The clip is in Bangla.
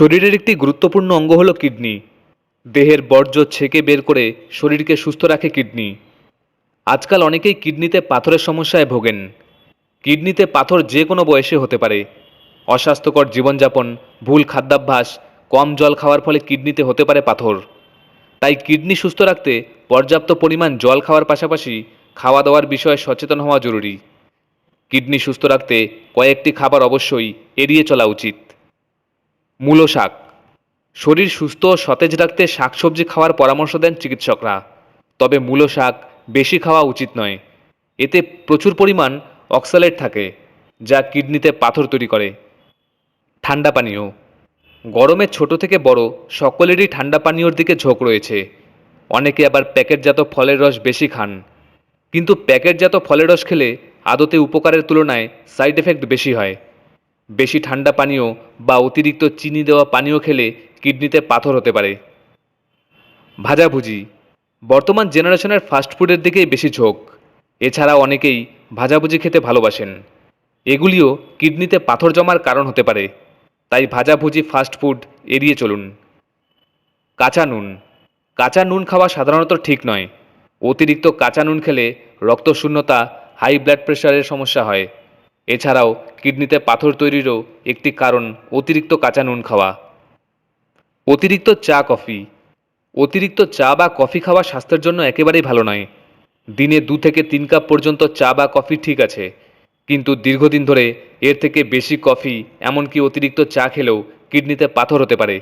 শরীরের একটি গুরুত্বপূর্ণ অঙ্গ হলো কিডনি। দেহের বর্জ্য ছেঁকে বের করে শরীরকে সুস্থ রাখে কিডনি। আজকাল অনেকেই কিডনিতে পাথরের সমস্যায় ভোগেন। কিডনিতে পাথর যে কোনো বয়সে হতে পারে। অস্বাস্থ্যকর জীবনযাপন, ভুল খাদ্যাভ্যাস, কম জল খাওয়ার ফলে কিডনিতে হতে পারে পাথর। তাই কিডনি সুস্থ রাখতে পর্যাপ্ত পরিমাণ জল খাওয়ার পাশাপাশি খাওয়া দাওয়ার বিষয়ে সচেতন হওয়া জরুরি। কিডনি সুস্থ রাখতে কয়েকটি খাবার অবশ্যই এড়িয়ে চলা উচিত। মূলো শাক। শরীর সুস্থ ও সতেজ রাখতে শাকসবজি খাওয়ার পরামর্শ দেন চিকিৎসকরা। তবে মূলো শাক বেশি খাওয়া উচিত নয়। এতে প্রচুর পরিমাণ অক্সালেট থাকে, যা কিডনিতে পাথর তৈরি করে। ঠান্ডা পানীয়। গরমে ছোট থেকে বড় সকলেরই ঠান্ডা পানীয়র দিকে ঝোঁক রয়েছে। অনেকে আবার প্যাকেটজাত ফলের রস বেশি খান। কিন্তু প্যাকেটজাত ফলের রস খেলে আদতে উপকারের তুলনায় সাইড এফেক্ট বেশি হয়। বেশি ঠান্ডা পানীয় বা অতিরিক্ত চিনি দেওয়া পানীয় খেলে কিডনিতে পাথর হতে পারে। ভাজাভুজি বর্তমান জেনারেশনের ফাস্টফুডের দিকেই বেশি ঝোঁক। এছাড়া অনেকেই ভাজাভুজি খেতে ভালোবাসেন। এগুলিও কিডনিতে পাথর জমার কারণ হতে পারে। তাই ভাজাভুজি ফাস্টফুড এড়িয়ে চলুন। কাঁচা নুন কাঁচা নুন খাওয়া সাধারণত ঠিক নয়। অতিরিক্ত কাঁচা নুন খেলে রক্তশূন্যতা হাই ব্লাড প্রেশারের সমস্যা হয়। এছাড়াও কিডনিতে পাথর তৈরিরও একটি কারণ অতিরিক্ত কাঁচা নুন খাওয়া। অতিরিক্ত চা, কফি। অতিরিক্ত চা বা কফি খাওয়া স্বাস্থ্যের জন্য একেবারেই ভালো নয়। দিনে দু থেকে তিন কাপ পর্যন্ত চা বা কফি ঠিক আছে। কিন্তু দীর্ঘদিন ধরে এর থেকে বেশি কফি, এমনকি অতিরিক্ত চা খেলেও কিডনিতে পাথর হতে পারে।